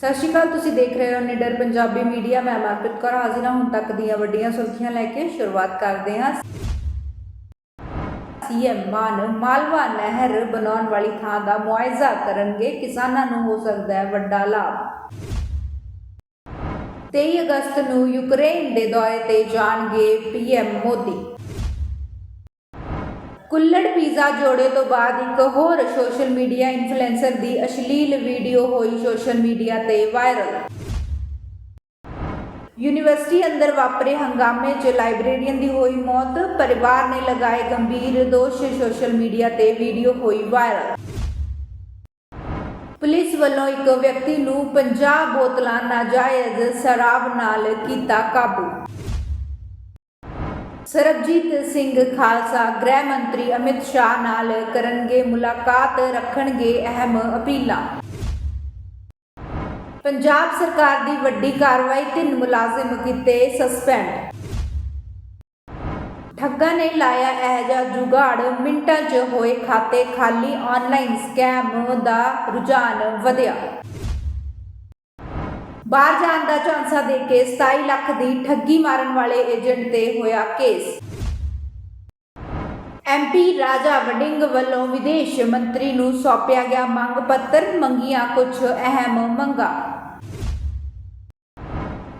ਸਤਿ ਸ਼੍ਰੀ ਅਕਾਲ, ਤੁਸੀਂ ਦੇਖ ਰਹੇ ਹੋ ਨਿਡਰ ਪੰਜਾਬੀ ਮੀਡੀਆ। ਮੈਂ ਮਨਪ੍ਰੀਤ ਕੌਰ ਹਾਜ਼ਰ ਹੁਣ ਤੱਕ ਦੀਆਂ ਵੱਡੀਆਂ ਸੁਰਖੀਆਂ ਲੈ ਕੇ ਸ਼ੁਰੂਆਤ ਕਰਦੇ ਹਾਂ। ਸੀਐਮ ਮਾਨ ਮਾਲਵਾ ਨਹਿਰ ਬਣਾਉਣ ਵਾਲੀ ਥਾਂ ਦਾ ਮੁਆਇਜ਼ਾ ਕਰਨਗੇ, ਕਿਸਾਨਾਂ ਨੂੰ ਹੋ ਸਕਦਾ ਹੈ ਵੱਡਾ ਲਾਭ। 23 ਅਗਸਤ ਨੂੰ ਯੂਕਰੇਨ ਦੇ ਦੌਰੇ ਤੇ ਜਾਣਗੇ ਪੀਐਮ ਮੋਦੀ। ਕੁੱਲੜ ਪੀਜ਼ਾ ਜੋੜੇ ਤੋਂ ਬਾਅਦ ਇੱਕ ਹੋਰ ਸੋਸ਼ਲ ਮੀਡੀਆ ਇਨਫਲੂਐਂਸਰ ਦੀ ਅਸ਼ਲੀਲ ਵੀਡੀਓ ਹੋਈ ਸੋਸ਼ਲ ਮੀਡੀਆ ਤੇ ਵਾਇਰਲ। ਯੂਨੀਵਰਸਿਟੀ ਅੰਦਰ ਵਾਪਰੇ ਹੰਗਾਮੇ 'ਚ ਲਾਇਬ੍ਰੇਰੀਅਨ ਦੀ ਹੋਈ ਮੌਤ, ਪਰਿਵਾਰ ਨੇ ਲਗਾਏ ਗੰਭੀਰ ਦੋਸ਼, ਸੋਸ਼ਲ ਮੀਡੀਆ ਤੇ ਵੀਡੀਓ ਹੋਈ ਵਾਇਰਲ। ਪੁਲਿਸ ਵੱਲੋਂ ਇੱਕ ਵਿਅਕਤੀ ਨੂੰ 50 ਬੋਤਲਾਂ ਨਾਜਾਇਜ਼ ਸ਼ਰਾਬ ਨਾਲ ਕੀਤਾ ਕਾਬੂ। ਸਰਬਜੀਤ ਸਿੰਘ ਖਾਲਸਾ ਗ੍ਰਹਿ ਮੰਤਰੀ ਅਮਿਤ ਸ਼ਾਹ ਨਾਲ ਕਰਨਗੇ ਮੁਲਾਕਾਤ, ਰੱਖਣਗੇ ਅਹਿਮ ਅਪੀਲਾਂ। ਪੰਜਾਬ ਸਰਕਾਰ ਦੀ ਵੱਡੀ ਕਾਰਵਾਈ, ਤਿੰਨ ਮੁਲਾਜ਼ਮ ਕੀਤੇ ਸਸਪੈਂਡ। ਠੱਗਾਂ ਨੇ ਲਾਇਆ ਇਹ ਜਿਹਾ ਜੁਗਾੜ, ਮਿੰਟਾਂ 'ਚ ਹੋਏ ਖਾਤੇ ਖਾਲੀ ਆਨਲਾਈਨ ਸਕੈਮ ਦਾ ਰੁਝਾਨ ਵਧਿਆ। ਬਾਹਰ ਜਾਣ ਦਾ ਝਾਂਸਾ ਦੇ ਕੇ 27 ਲੱਖ ਦੀ ਠੱਗੀ ਮਾਰਨ ਵਾਲੇ ਏਜੰਟ ਤੇ ਹੋਇਆ ਕੇਸ। ਐਮਪੀ ਰਾਜਾ ਵਡਿੰਗ ਵੱਲੋਂ ਵਿਦੇਸ਼ ਮੰਤਰੀ ਨੂੰ ਸੌਂਪਿਆ ਗਿਆ ਮੰਗ ਪੱਤਰ, ਮੰਗੀਆਂ ਕੁਝ ਅਹਿਮ ਮੰਗਾਂ।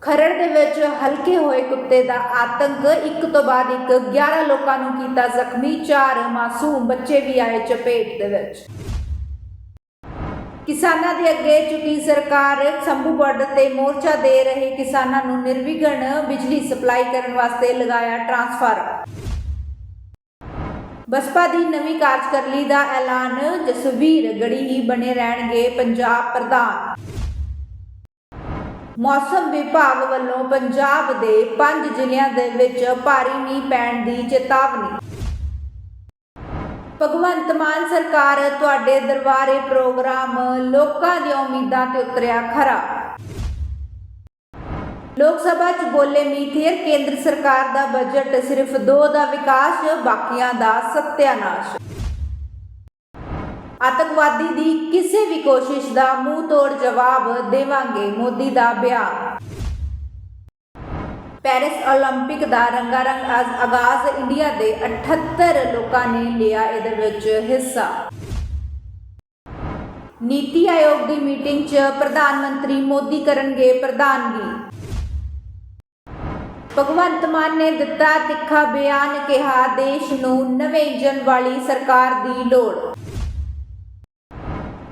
ਖਰੜ ਦੇ ਵਿੱਚ ਹਲਕੇ ਹੋਏ ਕੁੱਤੇ ਦਾ ਆਤੰਕ, ਇੱਕ ਤੋਂ ਬਾਅਦ ਇੱਕ 11 ਲੋਕਾਂ ਨੂੰ ਕੀਤਾ ਜ਼ਖਮੀ, ਚਾਰ ਮਾਸੂਮ ਬੱਚੇ ਵੀ ਆਏ ਚਪੇਟ ਦੇ ਵਿੱਚ। ਕਿਸਾਨਾਂ ਦੇ ਅੱਗੇ ਚੁੱਕੀ ਸਰਕਾਰ ਸੰਭੂ ਬਾਰਡਰ ਤੇ ਮੋਰਚਾ ਦੇ ਰਹੇ ਕਿਸਾਨਾਂ ਨੂੰ ਨਿਰਵਿਘਨ ਬਿਜਲੀ ਸਪਲਾਈ ਕਰਨ ਵਾਸਤੇ ਲਗਾਇਆ ਟਰਾਂਸਫਾਰਮਰ ਬਸਪਾ ਦੀ ਨਵੀਂ ਕਾਰਜਕਰਲੀ ਦਾ ਐਲਾਨ, ਜਸਵੀਰ ਗੜੀ ਹੀ ਬਣੇ ਰਹਿਣਗੇ ਪੰਜਾਬ ਪ੍ਰਧਾਨ। ਮੌਸਮ ਵਿਭਾਗ ਵੱਲੋਂ ਪੰਜਾਬ ਦੇ ਪੰਜ ਜ਼ਿਲ੍ਹਿਆਂ ਦੇ ਵਿੱਚ ਭਾਰੀ ਮੀਂਹ ਪੈਣ ਦੀ ਚੇਤਾਵਨੀ। ਭਗਵੰਤ ਮਾਨ ਸਰਕਾਰ ਤੁਹਾਡੇ ਦਰਬਾਰੇ ਪ੍ਰੋਗਰਾਮ ਲੋਕਾਂ ਦੀਆਂ ਉਮੀਦਾਂ ਤੇ ਉਤਰਿਆ ਖਰਾ। ਲੋਕ ਸਭਾ ਚ ਬੋਲੇ ਮੀਥੇਰ ਕੇਂਦਰ ਸਰਕਾਰ ਦਾ ਬਜਟ ਸਿਰਫ 2 ਦਾ ਵਿਕਾਸ, ਬਾਕੀਆਂ ਦਾ ਸਤਿਆਨਾਸ਼। ਆਤੰਕਵਾਦੀ ਦੀ ਕਿਸੇ ਵੀ ਕੋਸ਼ਿਸ਼ ਦਾ ਮੂੰਹ ਤੋੜ ਜਵਾਬ ਦੇਵਾਂਗੇ ਮੋਦੀ ਦਾ ਬਿਆਨ। ਪੈਰਿਸ 올림픽 ਦਾ ਰੰਗਾਰੰਗ ਆਜ਼- ਆਗਾਜ਼ ਇੰਡੀਆ ਦੇ 78 ਲੋਕਾਂ ਨੇ ਲਿਆ ਇਹਦੇ ਵਿੱਚ ਹਿੱਸਾ ਨੀਤੀ ਆਯੋਗ ਦੀ ਮੀਟਿੰਗ 'ਚ ਪ੍ਰਧਾਨ ਮੰਤਰੀ ਮੋਦੀ ਕਰਨਗੇ ਪ੍ਰਧਾਨਗੀ ਭਗਵੰਤ ਮਾਨ ਨੇ ਦਿੱਤਾ ਤਿੱਖਾ ਬਿਆਨ ਕਿਹਾ ਦੇਸ਼ ਨੂੰ ਨਵੇਂ ਇੰਜਨ ਵਾਲੀ ਸਰਕਾਰ ਦੀ ਲੋੜ